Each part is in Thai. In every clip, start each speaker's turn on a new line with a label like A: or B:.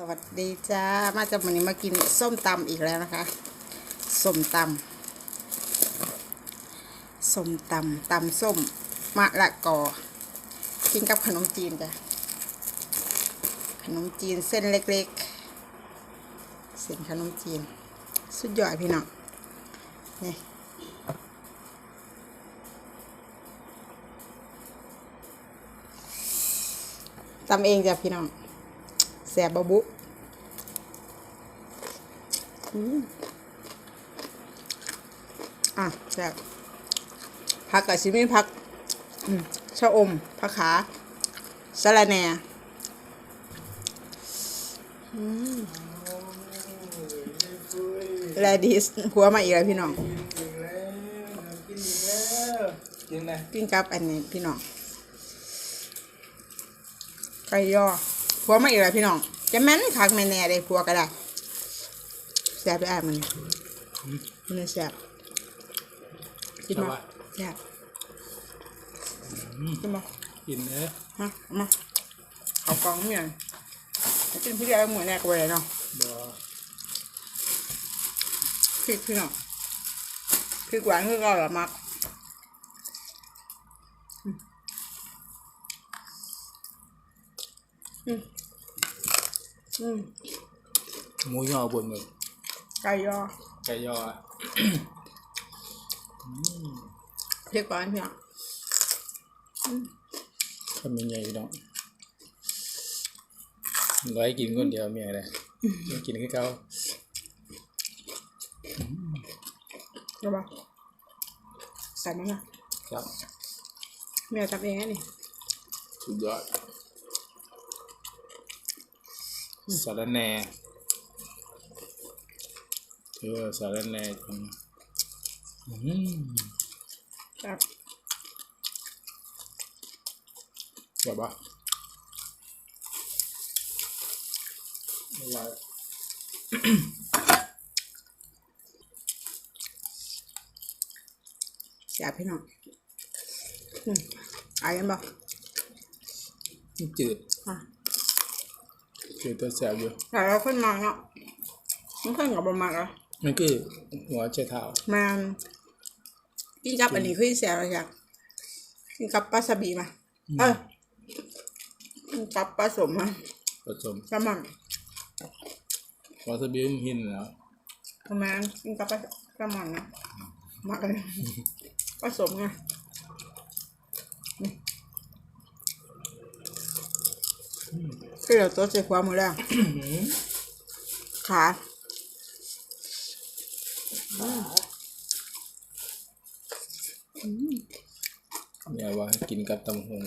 A: สวัสดีจ้า มาจากวันนี้มากินส้มตำอีกแล้วนะคะ ส้มตำส้มตำตำส้มมะละกอ กินกับขนมจีนจ้ะ ขนมจีนเส้นเล็กๆ เส้นขนมจีน สุดยอดพี่น้อง นี่ตำเองจ้ะพี่น้อง แสบบะบุอืมอะแสบผักกับชิมีผักอืมชะอมผักขาสะระแหน่อืมแลดิสหัวมาอีกแล้วพี่น้อง
B: กินนะ
A: กินกับอันนี้พี่น้องไก่ย่อ ผัวมาอีกแล้วพี่น้อง จะแม่นคักแม่นแน่ได้ผัวก็ได้แซ่บได้มันมันแซ่บกินมาแซ่บกินมา
B: กินเนอะ
A: ฮะเอามาเอากล่องเมียนแล้วกินพี่เดียวหมูแน่ก็ไปเลยเนาะ
B: บ่
A: พริกพี่น้องพริกหวานคือเก็หรอมักอืมอืม อืม
B: หมูยอบนมือ
A: ไก่ยอ
B: ไก่ยออะ
A: พริกหวานพี่น้อง
B: ทำยังไงพี่น้องร้อยกินคนเดียวเมียเลยไม่กินคือเขา
A: เดี๋ยวบอกใส่มันนะครับเมียทำเองไงนี่
B: สุดยอด สารแหน่เออสารแหน่จังอืม
A: ครับ
B: แบบว่าอะไร
A: แซ่บพี่น้องอืมอายกันบอก
B: จืด
A: อะ
B: จืดตัวแสบอยู่
A: แต่เราขึ้นมาเนาะมันขึ้นกับบะหมักอะ
B: มันคือหัวเชเท้า
A: มันกินกับอันนี้คือแซ่บอะไรอย่างกินกับปลาสบีมาเออกินกับปลาสมมา
B: ผสม
A: สมัน
B: วาซาบิมันหินแล้ว
A: ประมาณกินกับปลาสมันนะมากเลยผสมไง คือเราตัวใส่ความมือแล้วขา
B: เนี่ยว่ากินกับตำหง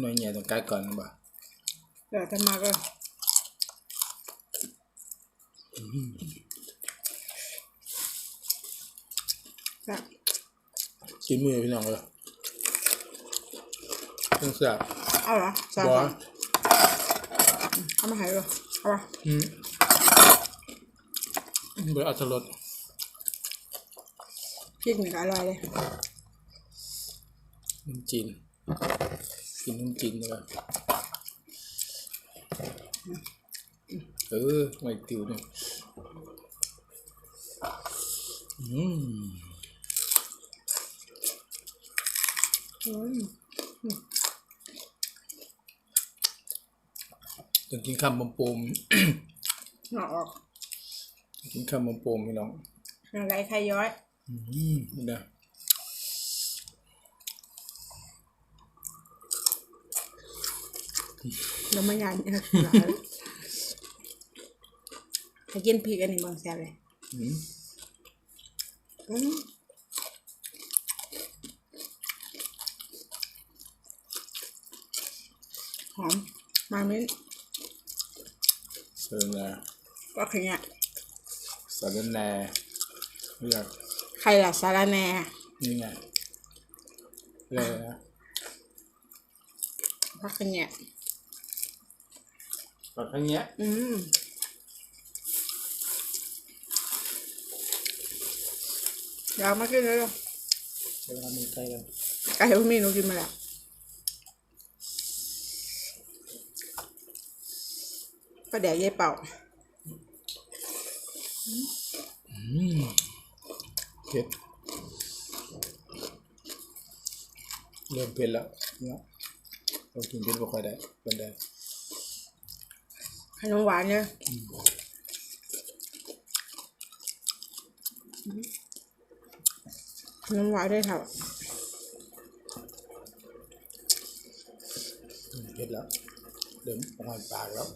B: หน่อยใหญ่ต้องกัดก่อนบ่
A: เดี๋ยวจะมาก็แบบ
B: ชิ้นมือพี่น้องเลยต้องแซ่บ
A: เอาเหรอใส่
B: บ่
A: ก่อน เอามาให้เลยเอาปะ
B: อืมเบอร์อัตรส
A: พริกนี่ก็อร่อยเลย
B: น้ำจีนกินน้ำจีนดีกว่าเออไม่ติวเนี่ยอืม
A: อืม
B: ต้องกินคำบมปูม
A: หน่อออก
B: กินคำบมปูมพี่น้อง
A: อะไรใครย้อย
B: อืมนี่นะ
A: เราไม่ยานเนี่ยหลายถ้ากินพริกอันนี้บางแซ่บเลย
B: อืม
A: อืมหอมมามิ้น
B: สารแหน่
A: ก็คือเนี่ย
B: สารแหน่เรียก
A: ใครล่ะสาระแหน่
B: นี่ไงเรียกอะไรนะ
A: ก็คือเนี่ย
B: ปักข้างเนี้ย
A: อืมเดี๋ยวเอามากินเลยลูก
B: ใช้เวลามือใกล้กัน
A: ไก่พวกนี้หนูกินมาแล้ว ก็แดกยายเป่า
B: เผ็ดเริ่มเผ็ดแล้วเนี่ยเรากินเผ็ดบ่ค่อยได้เป็นได้
A: ขนมหวานเนี่ยขนมหวานได้เท่า
B: เผ็ดแล้วเริ่มหอนปากแล้ว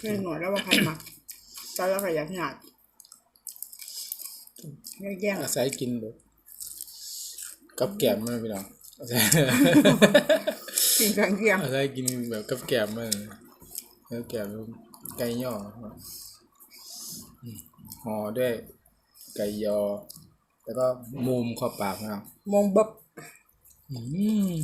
A: ไม่หนวดแล้วว่าใครหมักตอนแรกก็อยากหยาดแย่ง
B: อาศัยกินแบบกับแกล้มมันพี่น้องอาศัย
A: ๆกินกลางเที่ยง
B: อาศัยกินแบบกับแกล้มมันกับแกล้มไก่ย่ออืมห่อด้วยไก่ยอ แล้วก็มุมเข้าปากนะครับ
A: มองบับ
B: อืม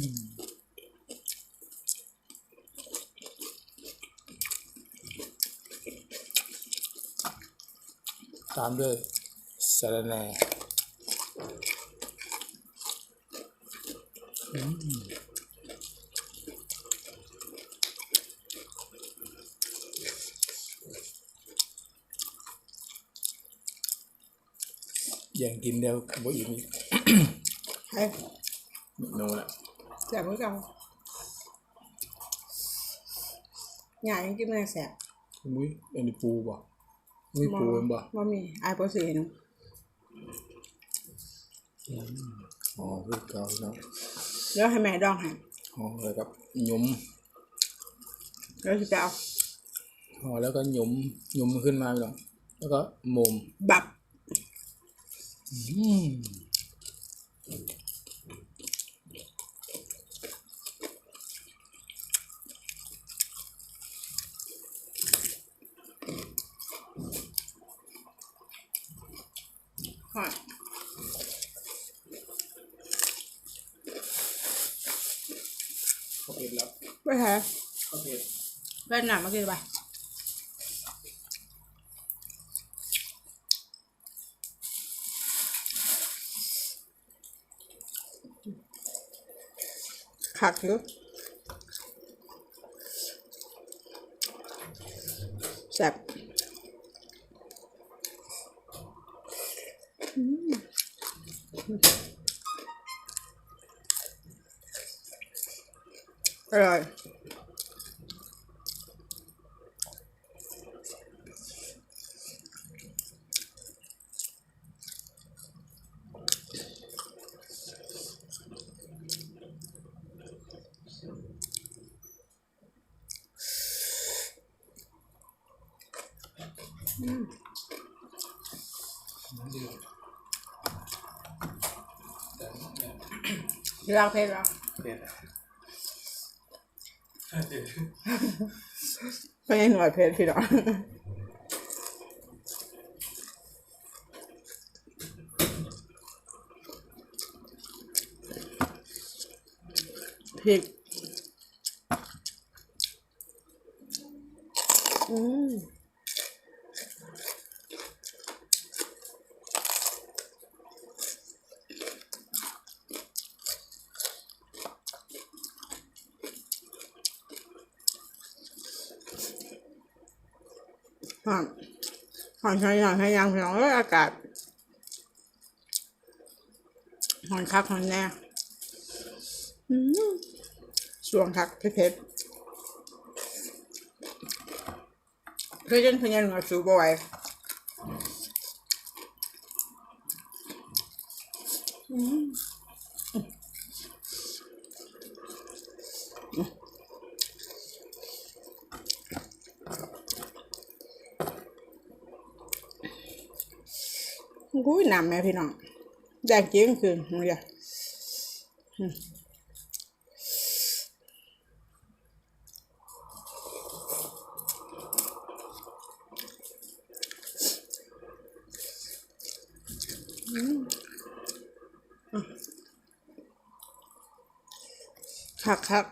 B: ตามด้วยสะระแหน่อืมอย่างกินเดียวบ่อิ่มอีก
A: ให้
B: โน่นละ
A: แสบเพื่อกันหยาดยังกินไม่ได้แสบ
B: มุ้ยอันนี้ปูบ่ มุ้ยปูเห็นบ่
A: ว่ามีไอ้ปอสีหนู
B: อ๋อคือเก่าเนาะ
A: แล้วให้แม่ดองให้
B: ห่อแล้วก็หยุม
A: แล้วจะเอา
B: ห่อแล้วก็หยุมหยุมขึ้นมาพี่น้องแล้วก็มุม
A: บับ
B: อืม
A: ค่ะ
B: เข้าเผ็ดแล้ว
A: ไม่แพ้
B: เข้าเผ็ด
A: เล่นหนักมากินไปขักอยู่แซ่บอืม อร่อยลากเพชรแล้ว
B: เผ็ด
A: ไม่ใช่หน่อยเพชรพี่น้องพริกอืม หอมหอมใช้หอมใช้ยังพี่น้องเอ้ยอากาศหอนคักหอนแน่อืมช่วงคักเผ็ดๆเพื่อนเพื่อนมาสูบเอาไว้อื กุ้ยนำแม่พี่น้องแดงจริงคือมึงอย่าอืมคักคัก